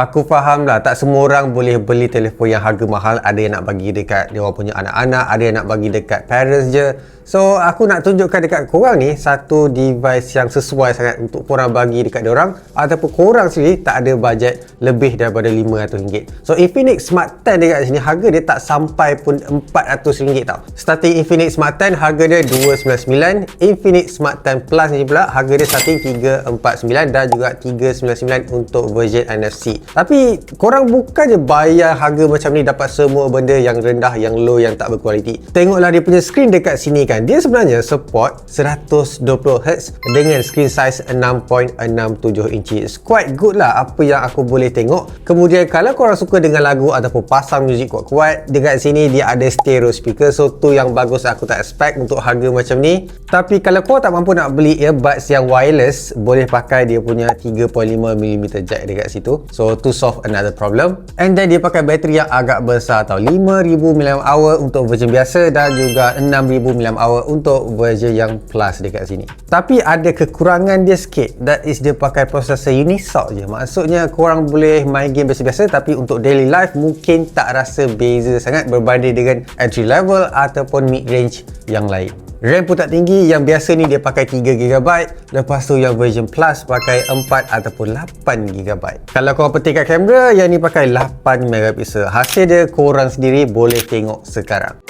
Aku faham lah tak semua orang boleh beli telefon yang harga mahal. Ada yang nak bagi dekat dia orang punya anak-anak Ada yang nak bagi dekat parents je. So aku nak tunjukkan dekat korang ni Satu device yang sesuai sangat untuk korang bagi dekat dia orang Ataupun korang sendiri tak ada bajet lebih daripada RM500 So Infinix Smart 10 dekat sini harga dia tak sampai pun RM400 tau. Starting Infinix Smart 10 harga dia RM299 Infinix Smart 10 Plus ni pula harga dia starting RM349 dan juga RM399 untuk version NFC tapi korang bukan je bayar harga macam ni dapat semua benda yang rendah, yang low, yang tak berkualiti. Tengoklah dia punya screen dekat sini kan. Dia sebenarnya support 120Hz dengan screen size 6.67 inci. It's quite good lah apa yang aku boleh tengok. Kemudian kalau korang suka dengan lagu ataupun pasang muzik kuat-kuat, dekat sini dia ada stereo speaker. So tu yang bagus aku tak expect untuk harga macam ni. Tapi kalau korang tak mampu nak beli earbuds yang wireless, boleh pakai dia punya 3.5mm jack dekat situ. So to solve another problem. And then dia pakai bateri yang agak besar tau. 5000 mAh untuk version biasa dan juga 6000 mAh untuk version yang plus dekat sini. Tapi ada kekurangan dia sikit. That is dia pakai prosesor Unisoc je. Maksudnya korang boleh main game biasa-biasa tapi untuk daily life mungkin tak rasa beza sangat berbanding dengan entry level ataupun mid range yang lain RAM pun tak tinggi yang biasa ni dia pakai 3GB lepas tu yang version plus pakai 4 ataupun 8GB kalau korang petikkan kamera yang ni pakai 8MP hasil dia korang sendiri boleh tengok sekarang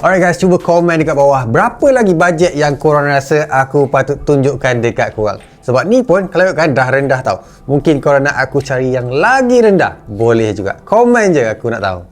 Alright guys, cuba komen dekat bawah berapa lagi bajet yang korang rasa aku patut tunjukkan dekat korang. Sebab ni pun kalau kan dah rendah tau. Mungkin korang nak aku cari yang lagi rendah. Boleh juga. Komen je aku nak tahu.